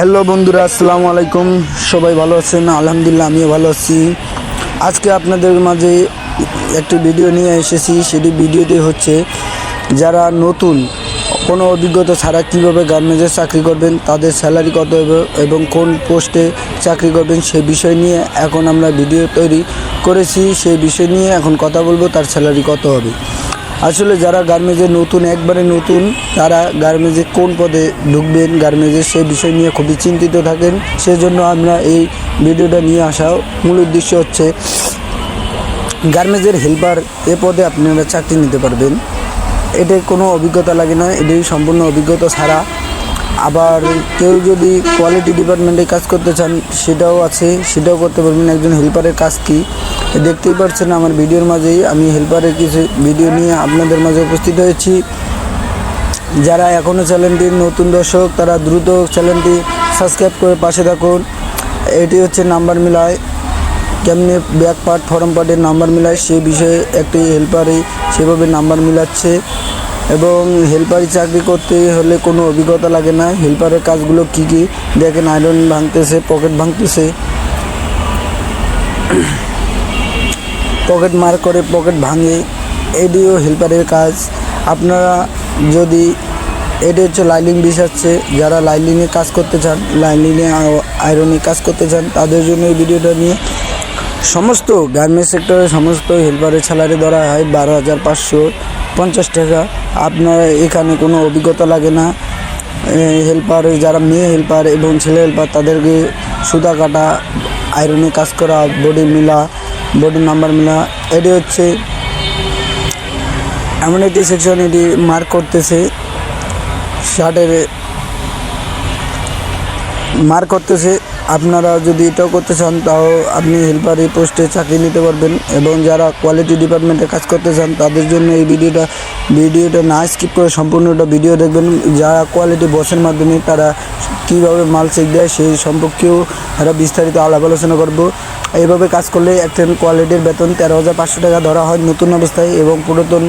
Hello বন্ধুরা, আসসালামু আলাইকুম। সবাই ভালো আছেন? আলহামদুলিল্লাহ, আমিও ভালো আছি। আজকে আপনাদের মাঝে একটি ভিডিও নিয়ে এসেছি। সেটি ভিডিওটি হচ্ছে, যারা নতুন, কোনো অভিজ্ঞতা ছাড়া কীভাবে গার্মেন্টসে চাকরি করবেন, তাদের স্যালারি কত হবে এবং কোন পোস্টে চাকরি করবেন, সে বিষয় নিয়ে এখন আমরা ভিডিও তৈরি করেছি। সেই বিষয় নিয়ে এখন কথা বলব, তার স্যালারি কত হবে। আসলে যারা গার্মেজে নতুন, একবারে নতুন, তারা গার্মেজে কোন পদে ঢুকবেন, গার্মেন্টসে সে বিষয় নিয়ে খুবই চিন্তিত থাকেন। সেজন্য আমরা এই ভিডিওটা নিয়ে আসা মূল উদ্দেশ্য হচ্ছে, গার্মেন্টসের হেল্পার এ পদে আপনারা চাকরি নিতে পারবেন। এতে কোনো অভিজ্ঞতা লাগে না এটি সম্পূর্ণ অভিজ্ঞতা ছাড়া। আবার কেউ যদি কোয়ালিটি ডিপার্টমেন্টে কাজ করতে চান, সেটাও আছে, সেটাও করতে পারবেন। একজন হেল্পারের কাজ কি? দেখতেই পাচ্ছেন আমার ভিডিওর মাঝেই আমি হেল্পারের কিছু ভিডিও নিয়ে আপনাদের মাঝে উপস্থিত হয়েছি। যারা এখনও চ্যানেলটি নতুন দর্শক, তারা দ্রুত চ্যানেলটি সাবস্ক্রাইব করে পাশে থাকুন। এটি হচ্ছে নাম্বার মিলায়। কেমনি ব্যাক পার্ট ফরম পার্টের নাম্বার মিলায়, সে বিষয়ে একটি হেল্পারে সেভাবে নাম্বার মিলাচ্ছে। এবং হেল্পারি চাকরি করতে হলে কোনো অভিজ্ঞতা লাগে না। হেল্পারের কাজগুলো কী কী? দেখেন আয়রন ভাঙতেছে পকেট ভাঙতেছে। পকেট মার করে পকেট ভাঙে এটিও হেল্পারের কাজ। আপনারা যদি, এটি হচ্ছে লাইলিং বিছাচ্ছে যারা লাইলিংয়ে কাজ করতে চান, লাইলিংয়ে আয়রনে কাজ করতে চান, তাদের জন্য এই ভিডিওটা নিয়ে সমস্ত গার্মেন্টস সেক্টরে সমস্ত হেল্পারের স্যালারি ধরা হয় বারো হাজার পাঁচশো পঞ্চাশ টাকা। আপনার এখানে কোনো অভিজ্ঞতা লাগে না। হেল্পার যারা মেয়ে হেল্পার এবং ছেলে হেল্পার তাদেরকে সুতা কাটা, আয়রনে কাজ করা, বডি মিলা বডি নাম্বার মিলা, এটি হচ্ছে এমন একটি সেকশন এটি মার্ক করতেছে শার্টের মার্ক করতেছে। আপনারা যদি এটাও করতে চান, তাও আপনি হেল্পারি পোস্টে চাকরি নিতে পারবেন এবং যারা কোয়ালিটি ডিপার্টমেন্টে কাজ করতে চান, তাদের জন্য এই ভিডিওটা ভিডিওটা না স্কিপ করে সম্পূর্ণটা ভিডিও দেখবেন। যারা কোয়ালিটি বসের মাধ্যমে, তারা কীভাবে মাল চেক দেয়, সেই সম্পর্কেও একটা বিস্তারিত আলাপ আলোচনা করব। এইভাবে কাজ করলে একটা কোয়ালিটির বেতন তেরো হাজার পাঁচশো টাকা ধরা হয় নতুন অবস্থায় এবং পুরাতন